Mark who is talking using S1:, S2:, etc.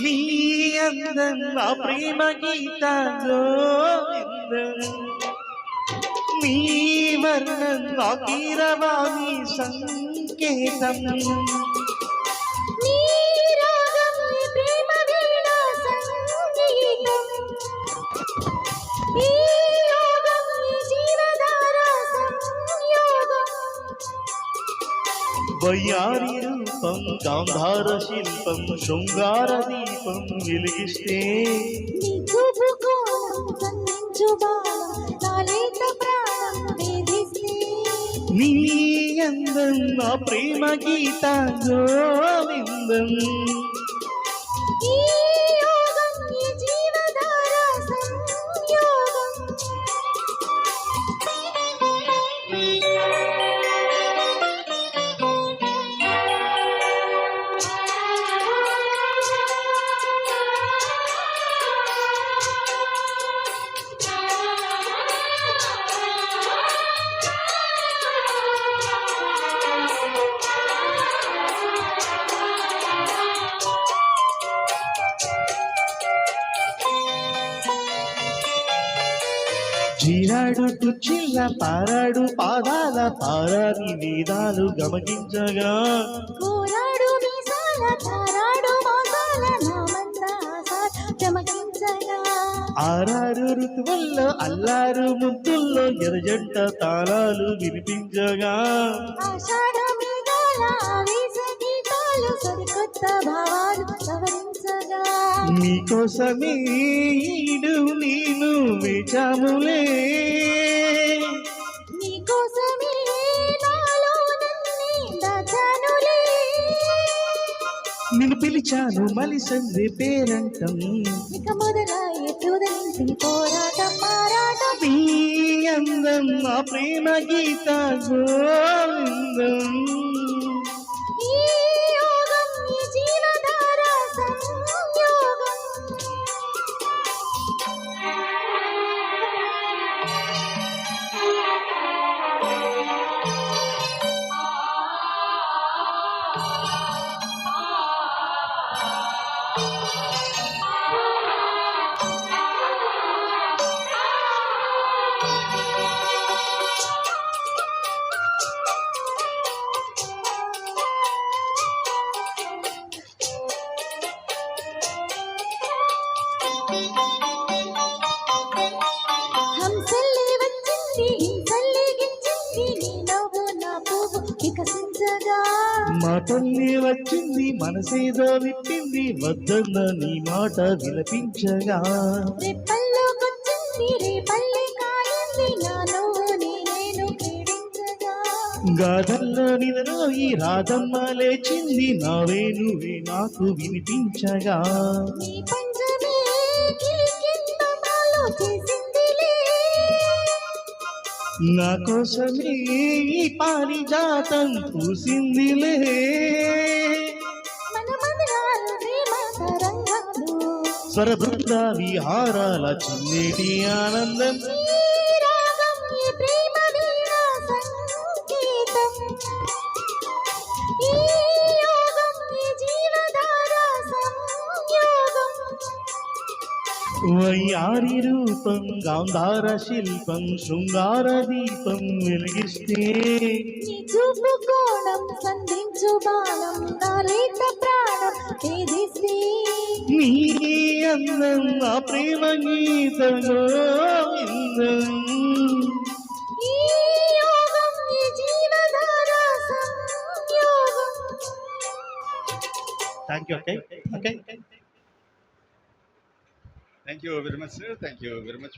S1: నీ అందం నా ప్రేమ గీత నీ వర్ణం నా కీరవాణి సంకేతం. వయ్యారి రూపం గాంధార శిల్పం శృంగార దీపం వెలిగిస్తే
S2: నీ
S1: అందం నా ప్రేమ గీత గోవిందం జీరాడు కుచ్చిళ్ళ పారాడు పాదాల పారాని వేదాలు గమనించగా
S2: కోరాడు మీసాల తారాడు మాసాల నామంద ఆసార చమకించగా
S1: ఆరారు ఋతువుల్లో అల్లారు ముద్దుల్లో ఎరజంట తాళాలు వినిపించగా.
S2: ఆషాఢ మేఘాల ఆవేశ గీతాలు సరికొత్త భావాలు సవరించగా.
S1: నీకోసమే ఈడు నేను వేచాములే
S2: నన్నే
S1: పిలిచాను మలిసంది పేరంటం.
S2: ఇక మొదలయ్యే తుదలింటి పోరాటం మారాటం.
S1: నీ అందం నా ప్రేమ గీత గోవిందం.
S2: హంసల్లే వచ్చింది హింసల్లే నీ నవ్వు నా పువ్వు వికసించగా
S1: మా తల్లి వచ్చింది మనసేదో విప్పింది వద్దన్న నీ మాట విలపించగా.
S2: రేపల్లోకొచ్చింది రేపల్లె కాయింది నా నువ్వు నీ నేను క్రీడించగా
S1: గాథల్లో నిదలో ఈ రాధమ్మ లేచింది నావే నువ్వే నాకు వినిపించగా.
S2: నీ
S1: నా కోసమే ఈ పారిజాతం పూసిందిలే
S2: తరంగాలు
S1: స్వరబృంద విహారాల చిన్నేటి ఆనందం. వయ్యారి రూపం గాంధార శిల్పం శృంగార దీపం వెలిగిస్తే.
S2: చూపు కోణం సంధించు బాణం నా లేత ప్రాణం వేధిస్తే
S1: నీ అందం నా ప్రేమ Geetha Govindam thank you okay okay
S3: Thank you very much, sir. Thank you very much.